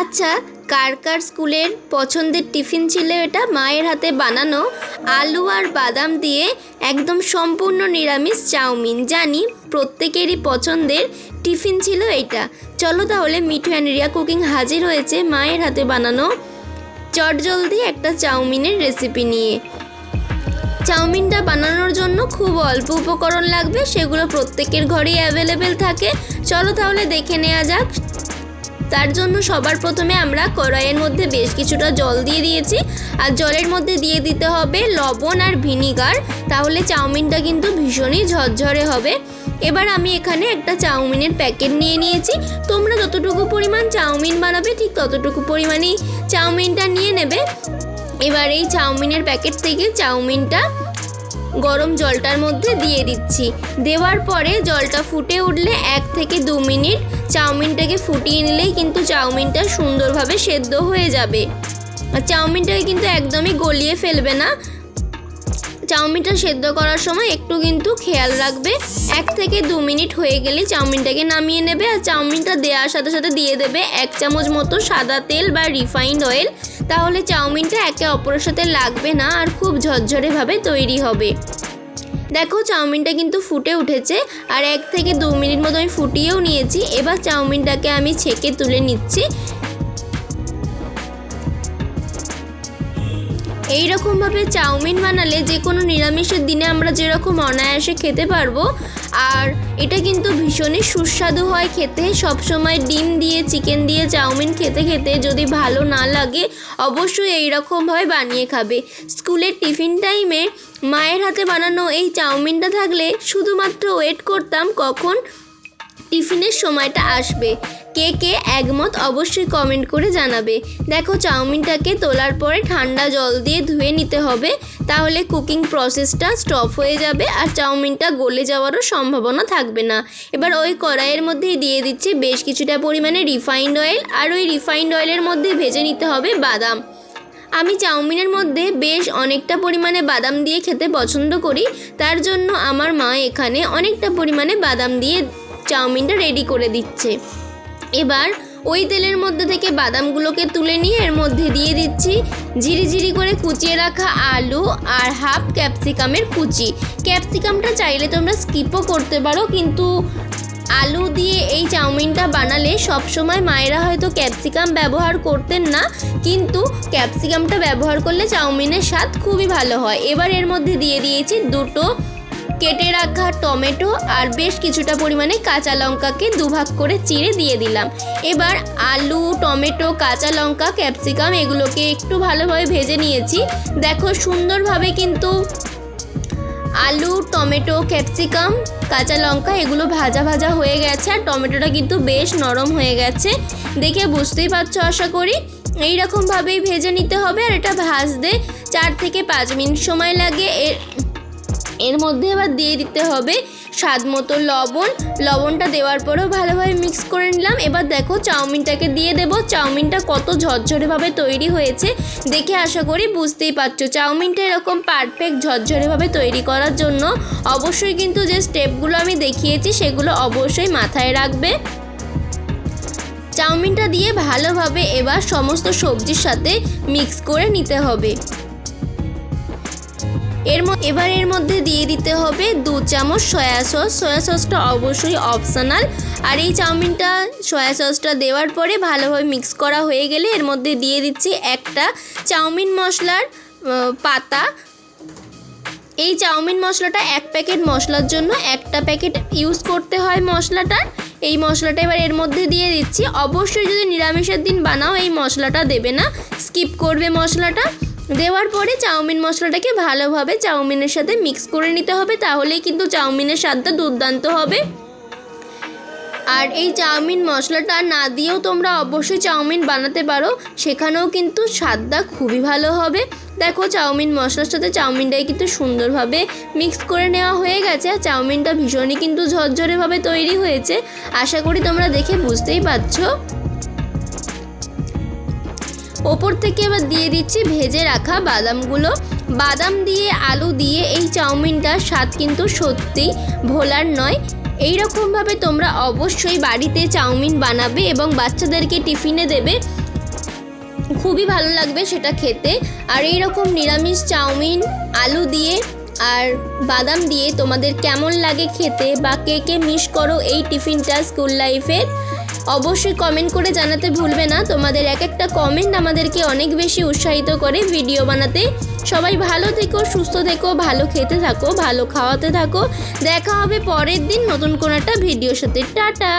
আচ্ছা কার কার স্কুলের পছন্দের টিফিন ছিল এটা মায়ের হাতে বানানো? আলু আর বাদাম দিয়ে একদম সম্পূর্ণ নিরামিষ চাউমিন। জানি প্রত্যেকেরই পছন্দের টিফিন ছিল এটা। চলো তাহলে মিঠু অ্যান্ড রিয়া কুকিং হাজির হয়েছে মায়ের হাতে বানানো চটজলদি একটা চাউমিনের রেসিপি নিয়ে। চাউমিনটা বানানোর জন্য খুব অল্প উপকরণ লাগবে, সেগুলো প্রত্যেকের ঘরেই অ্যাভেলেবেল থাকে। চলো তাহলে দেখে নেওয়া যাক তার জন্য সবার প্রথমে আমরা কড়াইয়ের মধ্যে বেশ কিছুটা জল দিয়ে দিয়েছি। আর জলের মধ্যে দিয়ে দিতে হবে লবণ আর ভিনিগার। তাহলে চাউমিনটা কিন্তু ভীষণই ঝরঝরে হবে। এবার আমি এখানে একটা চাউমিনের প্যাকেট নিয়ে নিয়েছি। তোমরা যতটুকু পরিমাণ চাউমিন বানাবে, ঠিক ততটুকু পরিমাণেই চাউমিনটা নিয়ে নেবে। এবার এই চাউমিনের প্যাকেট থেকে চাউমিনটা গরম জলটার মধ্যে দিয়ে দিচ্ছি। দেওয়ার পরে জলটা ফুটে উঠলে এক থেকে দু মিনিট চাউমিনটাকে ফুটিয়ে নিলেই কিন্তু চাউমিনটা সুন্দরভাবে সেদ্ধ হয়ে যাবে। আর চাউমিনটাকে কিন্তু একদমই গলিয়ে ফেলবে না। চাউমিনটা সেদ্ধ করার সময় একটু কিন্তু খেয়াল রাখবে। এক থেকে দু মিনিট হয়ে গেলে চাউমিনটাকে নামিয়ে নেবে। আর চাউমিনটা দেওয়ার সাথে সাথে দিয়ে দেবে এক চামচ মতো সাদা তেল বা রিফাইন্ড অয়েল। তাহলে চাউমিনটা একে অপরের সাথে লাগবে না আর খুব ঝরঝরেভাবে তৈরি হবে। দেখো চাউমিনটা কিন্তু ফুটে উঠেছে আর এক থেকে দু মিনিট মতো আমি ফুটিয়েও নিয়েছি। এবার চাউমিনটাকে আমি ছেঁকে তুলে নিচ্ছি। এই রকমভাবে চাউমিন বানালে যে কোনো নিরামিষের দিনে আমরা যেরকম অনায়াসে খেতে পারব, আর এটা কিন্তু ভীষণই সুস্বাদু হয় খেতে। সবসময় ডিম দিয়ে, চিকেন দিয়ে চাউমিন খেতে খেতে যদি ভালো না লাগে, অবশ্যই এই রকমভাবে বানিয়ে খাবে। স্কুলের টিফিন টাইমে মায়ের হাতে বানানো এই চাউমিনটা থাকলে শুধুমাত্র ওয়েট করতাম কখন টিফিনের সময়টা আসবে। কে কে একমত অবশ্যই কমেন্ট করে জানাবে। দেখো চাউমিনটাকে তোলার পরে ঠান্ডা জল দিয়ে ধুয়ে নিতে হবে। তাহলে কুকিং প্রসেসটা স্টপ হয়ে যাবে আর চাউমিনটা গলে যাওয়ারও সম্ভাবনা থাকবে না। এবার ওই কড়াইয়ের মধ্যেই দিয়ে দিচ্ছে বেশ কিছুটা পরিমাণে রিফাইন্ড অয়েল আর ওই রিফাইন্ড অয়েলের মধ্যে ভেজে নিতে হবে বাদাম। আমি চাউমিনের মধ্যে বেশ অনেকটা পরিমাণে বাদাম দিয়ে খেতে পছন্দ করি। তার জন্য আমার মা এখানে অনেকটা পরিমাণে বাদাম দিয়ে চাউমিনটা রেডি করে দিচ্ছে। এবার ওই তেলের মধ্যে থেকে বাদামগুলোকে তুলে নিয়ে এর মধ্যে দিয়ে দিচ্ছি ঝিরি ঝিরি করে কুচিয়ে রাখা আলু আর হাফ ক্যাপসিকামের কুচি। ক্যাপসিকামটা চাইলে তোমরা স্কিপও করতে পারো, কিন্তু আলু দিয়ে এই চাউমিনটা বানালে সবসময় মায়েরা হয়তো ক্যাপসিকাম ব্যবহার করতেন না, কিন্তু ক্যাপসিকামটা ব্যবহার করলে চাউমিনের স্বাদ খুবই ভালো হয়। এবার এর মধ্যে দিয়ে দিয়েছি দুটো কেটে রাখা টমেটো আর বেশ কিছুটা পরিমাণে কাঁচা লঙ্কাকে দুভাগ করে চিড়ে দিয়ে দিলাম। এবার আলু, টমেটো, কাঁচা লঙ্কা, ক্যাপসিকাম এগুলোকে একটু ভালোভাবে ভেজে নিয়েছি। দেখো সুন্দরভাবে কিন্তু আলু, টমেটো, ক্যাপসিকাম, কাঁচা লঙ্কা এগুলো ভাজা ভাজা হয়ে গেছে আর টমেটোটা কিন্তু বেশ নরম হয়ে গেছে। দেখে বুঝতেই পারছ আশা করি। এই রকমভাবেই ভেজে নিতে হবে আর এটা ভাজতে চার থেকে পাঁচ মিনিট সময় লাগে। এর এর মধ্যে এবার দিয়ে দিতে হবে স্বাদ মতো লবণ। লবণটা দেওয়ার পরেও ভালোভাবে মিক্স করে নিলাম। এবার দেখো চাউমিনটাকে দিয়ে দেবো। চাউমিনটা কত ঝরঝরেভাবে তৈরি হয়েছে দেখে আশা করি বুঝতেই পারছ। চাউমিনটা এরকম পারফেক্ট ঝরঝরেভাবে তৈরি করার জন্য অবশ্যই কিন্তু যে স্টেপগুলো আমি দেখিয়েছি সেগুলো অবশ্যই মাথায় রাখবে। চাউমিনটা দিয়ে ভালোভাবে এবার সমস্ত সবজির সাথে মিক্স করে নিতে হবে। এর ম- এবার এর মধ্যে দিয়ে দিতে হবে দু চামচ সয়া সস। সয়া সসটা অবশ্যই অপশনাল আর এই চাউমিনটা, সয়া সসটা দেওয়ার পরে ভালোভাবে মিক্স করা হয়ে গেলে এর মধ্যে দিয়ে দিচ্ছি একটা চাউমিন মশলার পাতা। এই চাউমিন মশলাটা এক প্যাকেট মশলার জন্য, একটা প্যাকেট ইউজ করতে হয় মশলাটার এই মশলাটা এবার এর মধ্যে দিয়ে দিচ্ছি। অবশ্যই যদি নিরামিষের দিন বানাও, এই মশলাটা দেবে না। স্কিপ করবে মশলাটা। দেওয়ার পরে চাউমিন মশলাটাকে ভালোভাবে চাউমিনের সাথে মিক্স করে নিতে হবে, তাহলেই কিন্তু চাউমিনের স্বাদটা দুর্দান্ত হবে। আর এই চাউমিন মশলাটা না দিয়েও তোমরা অবশ্যই চাউমিন বানাতে পারো, সেখানেও কিন্তু স্বাদটা খুবই ভালো হবে। দেখো, চাউমিন মশলার সাথে চাউমিনটাই কিন্তু সুন্দরভাবে মিক্স করে নেওয়া হয়ে গেছে, আর চাউমিনটা ভীষণই কিন্তু ঝরঝরেভাবে তৈরি হয়েছে। আশা করি তোমরা দেখে বুঝতেই পারছ। ওপর থেকে এবার দিয়ে দিচ্ছি ভেজে রাখা বাদামগুলো। বাদাম দিয়ে, আলু দিয়ে এই চাউমিনটার স্বাদ কিন্তু সত্যি ভোলার নয়। এই রকমভাবে তোমরা অবশ্যই বাড়িতে চাউমিন বানাবে এবং বাচ্চাদেরকে টিফিনে দেবে। খুবই ভালো লাগবে সেটা খেতে। আর এই রকম নিরামিষ চাউমিন, আলু দিয়ে আর বাদাম দিয়ে তোমাদের কেমন লাগে খেতে বা কে কে মিস করো এই টিফিনটা স্কুল লাইফের? অবশ্যই কমেন্ট করে জানাতে ভুলবে না। তোমাদের এক একটা কমেন্ট আমাদেরকে অনেক বেশি উৎসাহিত করে ভিডিও বানাতে। সবাই ভালো থেকো, সুস্থ থেকো, ভালো খেতে থাকো, ভালো খাওয়াতে থাকো। দেখা হবে পরের দিন নতুন কোনো একটা ভিডিওর সাথে। টাটা!